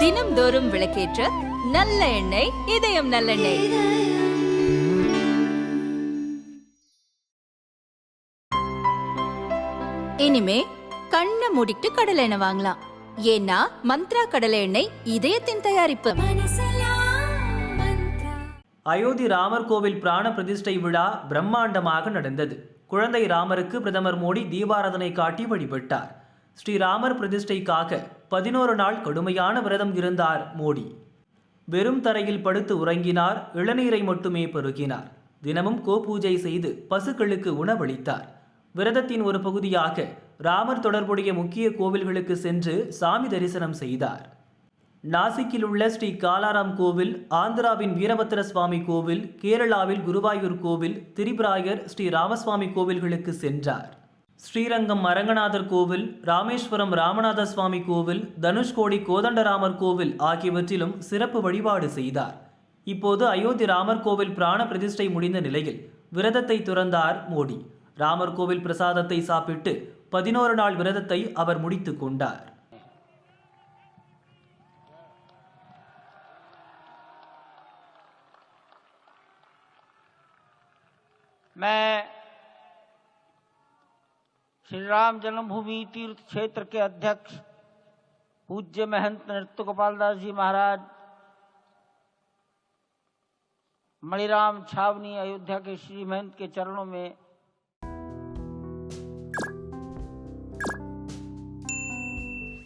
தினம்தோறும் விளக்கேற்ற நல்ல எண்ணெய் இதயம் நல்லெண்ணெய். இனிமே கண்ணை மூடிட்டு கடலை எண்ணெய் வாங்கலாம். ஏன்னா மந்த்ரா கடலை எண்ணெய் இதயத்தின் தயாரிப்பு. அயோத்தி ராமர் கோவில் பிராண பிரதிஷ்டை விழா பிரம்மாண்டமாக நடந்தது. குழந்தை ராமருக்கு பிரதமர் மோடி தீபாராதனை காட்டி வழிபட்டார். ஸ்ரீராமர் பிரதிஷ்டைக்காக பதினோரு நாள் கடுமையான விரதம் இருந்தார் மோடி. வெறும் தரையில் படுத்து உறங்கினார் இளநீரை மட்டுமே பருகினார். தினமும் கோபூஜை செய்து பசுக்களுக்கு உணவளித்தார். விரதத்தின் ஒரு பகுதியாக ராமர் தொடர்புடைய முக்கிய கோவில்களுக்கு சென்று சாமி தரிசனம் செய்தார். நாசிக்கில் உள்ள ஸ்ரீ காலாராம் கோவில் ஆந்திராவின் வீரபத்திர சுவாமி கோவில் கேரளாவில் குருவாயூர் கோவில் திரிபுராயர் ஸ்ரீ ராமசுவாமி கோவில்களுக்கு சென்றார். ஸ்ரீரங்கம் அரங்கநாதர் கோவில் ராமேஸ்வரம் ராமநாத சுவாமி கோவில் தனுஷ்கோடி கோதண்டராமர் கோவில் ஆகியவற்றிலும் சிறப்பு வழிபாடு செய்தார். இப்போது அயோத்தி ராமர் கோவில் பிராண பிரதிஷ்டை முடிந்த நிலையில் விரதத்தை துறந்தார் மோடி. ராமர் கோவில் பிரசாதத்தை சாப்பிட்டு பதினோரு நாள் விரதத்தை அவர் முடித்து கொண்டார். मैं श्री राम जन्मभूमि तीर्थ क्षेत्र के अध्यक्ष पूज्य महंत नृत्य गोपाल दास जी महाराज, मणिराम छावनी अयोध्या के श्री महंत के चरणों में